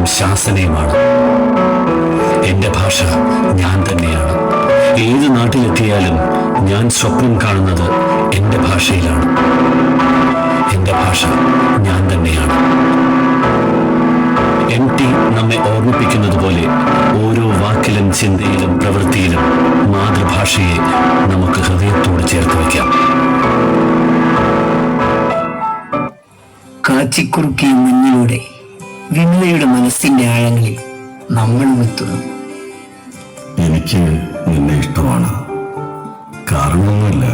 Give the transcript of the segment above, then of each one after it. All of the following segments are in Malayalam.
വെറും ശാസനയുമാണ്. എന്റെ ഭാഷ ഞാൻ തന്നെയാണ്. ഏത് നാട്ടിലെത്തിയാലും ഞാൻ സ്വപ്നം കാണുന്നത് എന്റെ ഭാഷയിലാണ്. എന്റെ ഭാഷ ഞാൻ തന്നെയാണ്. എം ടി നമ്മെ ഓർമ്മിപ്പിക്കുന്നത് പോലെ ഓരോ വാക്കിലും ചിന്തയിലും പ്രവൃത്തിയിലും മാതൃഭാഷയെ നമുക്ക് ഹൃദയത്തോട് ചേർത്ത് വയ്ക്കാം. കാച്ചിക്കുറുക്കിയ മഞ്ഞിലൂടെ വിമലയുടെ മനസ്സിന്റെ ആഴങ്ങളിൽ നമ്മളും എത്തുന്നു എനിക്ക് നിന്നെ ഇഷ്ടമാണ്. കാരണമൊന്നുമില്ല.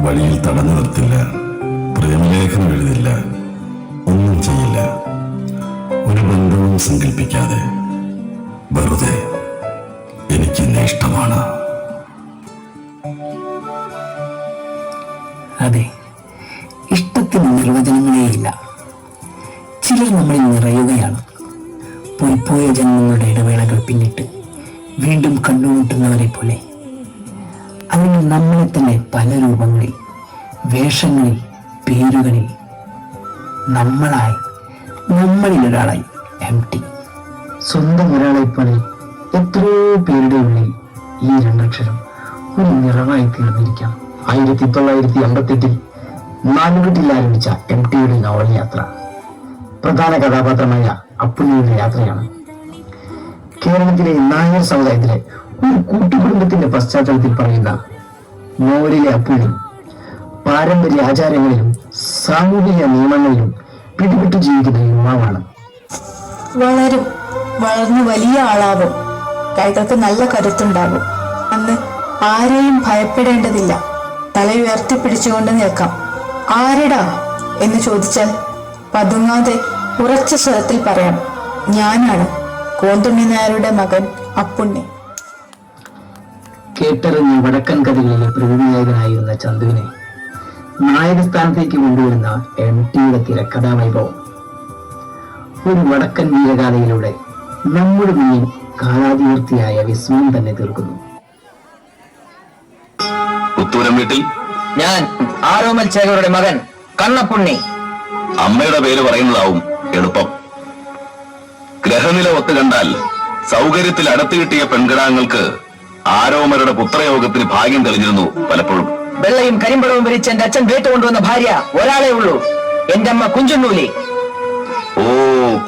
വഴിയിൽ തടഞ്ഞു നിർത്തില്ല. പ്രേമലേഖനം എഴുതില്ല. ഒന്നും ചെയ്യില്ല. ഒരു ബന്ധവും സങ്കല്പിക്കാതെ വെറുതെ എനിക്ക് നിന്നെ ഇഷ്ടമാണ്. അതെ. നമ്മളിൽ നിറയുകയാണ്. പോയിപ്പോയ ജന്മങ്ങളുടെ ഇടവേളകൾ പിന്നിട്ട് വീണ്ടും കണ്ടുമുട്ടുന്നവരെ പോലെ അല്ലെങ്കിൽ നമ്മളെ തന്നെ പല രൂപങ്ങളിൽ വേഷങ്ങളിൽ പേരുകളിൽ നമ്മളായി നമ്മളിൽ ഒരാളായി എം ടി സ്വന്തം ഒരാളെ പോലെ എത്രയോ പേരുടെ ഉള്ളിൽ ഈ രണ്ടക്ഷരം ഒരു നിറവായി തീർന്നിരിക്കാം. ആയിരത്തി തൊള്ളായിരത്തി അമ്പത്തെട്ടിൽ നാലുകെട്ടിൽ ആരംഭിച്ച എം ടിയുടെ നോവൽ യാത്ര പ്രധാന കഥാപാത്രമായ അപ്പുണ്ണിയുടെ യാത്രയാണ്. കേരളത്തിലെ നായർ സമുദായത്തിലെ ഒരു കൂട്ടുകുടുംബത്തിന്റെ പശ്ചാത്തലത്തിൽ പറയുന്ന മോരിലെ അപ്പുണ്ണി പാരമ്പര്യ ആചാരങ്ങളിലും സാമൂഹിക നിയമങ്ങളിലും പിടിപെട്ടു ജീവിക്കുന്ന യുവാവാണ് വളരും. വളർന്ന് വലിയ ആളാവും. കൈകൾക്ക് നല്ല കരുത്തുണ്ടാകും അന്ന് ആരെയും ഭയപ്പെടേണ്ടതില്ല. തല ഉയർത്തിപ്പിടിച്ചുകൊണ്ട് നിൽക്കാം. ആരടാ? എന്ന് ചോദിച്ചാൽ പതുങ്ങാതെ ഉറച്ച സ്വരത്തിൽ പറയാം ഞാനാണ് കോന്തുണ്ണി നായരുടെ മകൻ അപ്പുണ്ണി. കേട്ടറിഞ്ഞ വടക്കൻ കഥകളിലെ പ്രതിനായകനായിരുന്ന ചന്തുവിനെ നായകസ്ഥാനത്തേക്ക് കൊണ്ടുവരുന്ന എം ടിയുടെ തിരക്കഥാ വൈഭവം ഒരു വടക്കൻ വീരഗാഥയിലൂടെ നമ്മുടെ മുന്നിൽ കാലാതിവൃത്തിയായ വിസ്മയം തന്നെ തീർക്കുന്നു. പുത്തൂരം വീട്ടിൽ ഞാൻ ആരോമൽ ചേകരുടെ മകൻ കണ്ണപ്പുണ്ണി. അമ്മയുടെ പേര് പറയുന്നതാവും എളുപ്പം. ഗ്രഹനില ഒത്തു കണ്ടാൽ സൗകര്യത്തിൽ അടുത്തു കിട്ടിയ പെൺകിടാങ്ങൾക്ക് ആരോമരുടെ പുത്രയോഗത്തിന് ഭാഗ്യം തെളിഞ്ഞിരുന്നു പലപ്പോഴും. വെള്ളയും കരിമ്പളവും വിരിച്ച് എന്റെ അച്ഛൻ വീട്ടു കൊണ്ടുവന്ന ഭാര്യ ഒരാളേ ഉള്ളൂ. എന്റെ അമ്മ കുഞ്ചുണ്ണൂലി. ഓ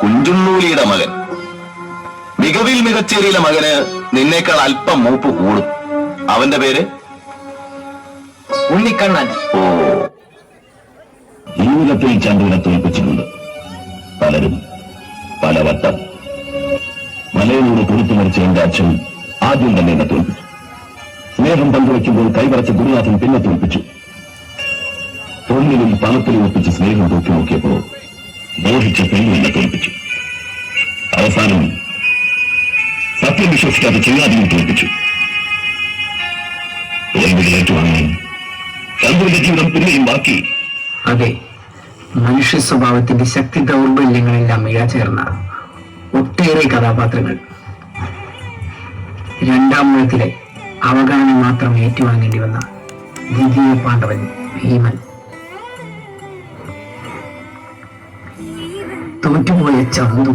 കുഞ്ചുണ്ണൂലിയുടെ മകൻ. മികവിൽ മികച്ചേരിയിലെ മകന് നിന്നേക്കാൾ അല്പം മൂപ്പ് കൂടും. അവന്റെ പേര്? ഉണ്ണിക്കണ്ണൻ. ഓ. ജീവിതത്തിൽ ചന്ദ്രനെ തോൽപ്പിച്ചിട്ടുണ്ട്. പലരും പലവട്ടം മലയിലൂടെ കൊടുത്തു മരിച്ച എന്റെ അച്ഛൻ ആദ്യം തന്നെ എന്നെ തോൽപ്പിച്ചു. സ്നേഹം പങ്കുവയ്ക്കുമ്പോൾ കൈവരച്ച ഗുരുനാഥൻ പിന്നെ തോൽപ്പിച്ചു. പൊന്നിലും പണത്തിലും ഒപ്പിച്ച് സ്നേഹം തൂക്കി നോക്കിയപ്പോൾ മോഹിച്ച പെണ്ണു എന്നെ തോൽപ്പിച്ചു. അവസാനം സത്യം വിശ്വസിക്കാതെ ചെയ്യാതെയും തോൽപ്പിച്ചു. തോൽവികളേറ്റുവാങ്ങാൻ ചന്ദ്രന്റെ ജീവിതം പിന്നെയും ബാക്കി. അതെ. മനുഷ്യ സ്വഭാവത്തിന്റെ ശക്തി ദൗർബല്യങ്ങളെല്ലാം ഇഴചേർന്ന ഒട്ടേറെ കഥാപാത്രങ്ങൾ. രണ്ടാം മൂലത്തിലെ അവഗണന മാത്രം ഏറ്റുവാങ്ങേണ്ടി വന്ന ദ്വിതീയ പാണ്ഡവൻ ഭീമൻ. തോറ്റുപോയ ചന്തു.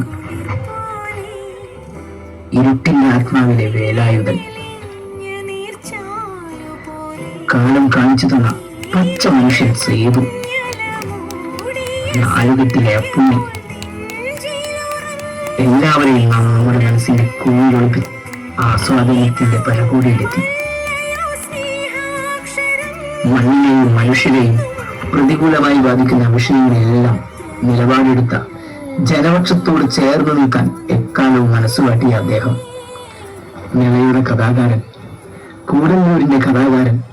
ഇരുട്ടിന്റെ ആത്മാവിലെ വേലായുധൻ. കാലം കാണിച്ചു തന്ന പച്ച മനുഷ്യൻ സേതു. നാലുകെട്ടിലെ അപ്പുണ്ണി. എല്ലാവരെയും നാം നമ്മുടെ മനസ്സിന്റെ കൂടി ആസ്വാദനത്തിന്റെ പരകോടിയിലെത്തി. മണ്ണിനെയും മനുഷ്യരെയും പ്രതികൂലമായി ബാധിക്കുന്ന വിഷയങ്ങളെല്ലാം നിലപാടെടുത്ത ജനപക്ഷത്തോട് ചേർന്ന് നിൽക്കാൻ എക്കാലവും മനസ്സുകാട്ടിയ അദ്ദേഹം. നിലയുടെ കഥാകാരൻ കൂടല്ലൂരിന്റെ കഥാകാരൻ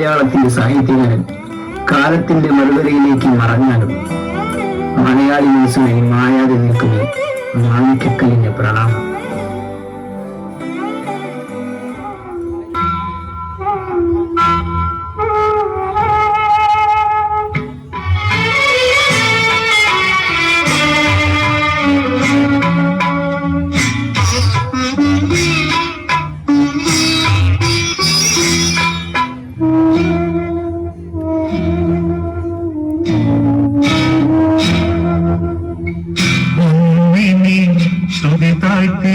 മലയാളത്തിന്റെ സാഹിത്യകാരൻ കാലത്തിന്റെ മറുകരയിലേക്ക് മറഞ്ഞാലും മലയാളി മനസ്സിനെ മായാതെ നിൽക്കുന്ന മാണിക്കക്കലിന്റെ പ്രണാമം. শুধু তাইতে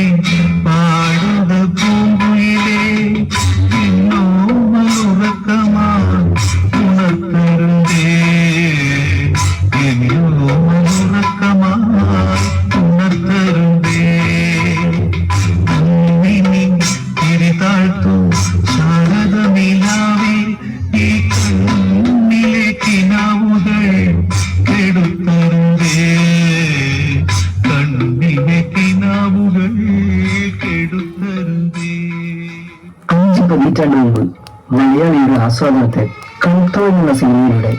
പതിറ്റാണ്ട് മുമ്പ് മലയാളിയുടെ ആസ്വാദനത്തെ കൺട്രോൾ എന്ന സിനിമയിലൂടെ